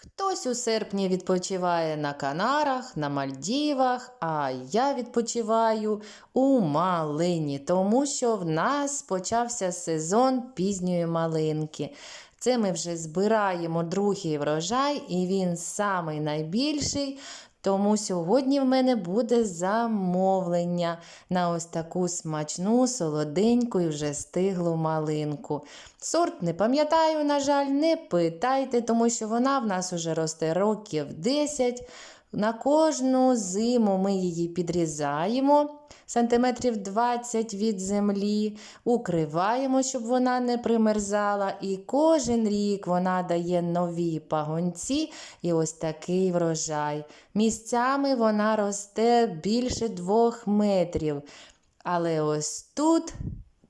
Хтось у серпні відпочиває на Канарах, на Мальдівах, а я відпочиваю у Малині, тому що в нас почався сезон пізньої малинки. Це ми вже збираємо другий врожай, і він самий найбільший. Тому сьогодні в мене буде замовлення на ось таку смачну, солоденьку і вже стиглу малинку. Сорт не пам'ятаю, на жаль, не питайте, тому що вона в нас уже росте років 10. На кожну зиму ми її підрізаємо сантиметрів 20 від землі, укриваємо, щоб вона не примерзала. І кожен рік вона дає нові пагонці і ось такий врожай. Місцями вона росте більше двох метрів. Але ось тут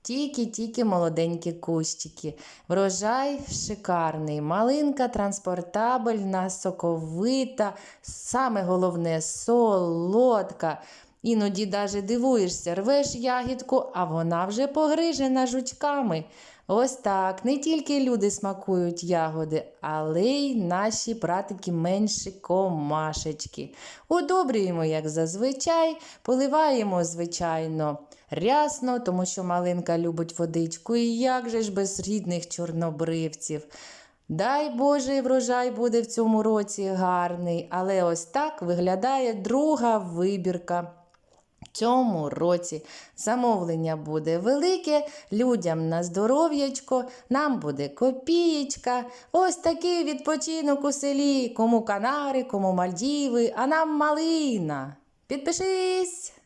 тільки-тільки молоденькі кущики. Врожай шикарний. Малинка транспортабельна, соковита, саме головне солодка. Іноді даже дивуєшся, рвеш ягідку, а вона вже погрижена жучками. Ось так, не тільки люди смакують ягоди, але й наші братики менші комашечки. Удобрюємо, як зазвичай, поливаємо, звичайно, рясно, тому що малинка любить водичку. І як же ж без рідних чорнобривців. Дай Боже, врожай буде в цьому році гарний, але ось так виглядає друга вибірка. Цьому році замовлення буде велике, людям на здоров'ячко, нам буде копієчка. Ось такий відпочинок у селі. Кому Канари, кому Мальдіви, а нам малина. Підпишись!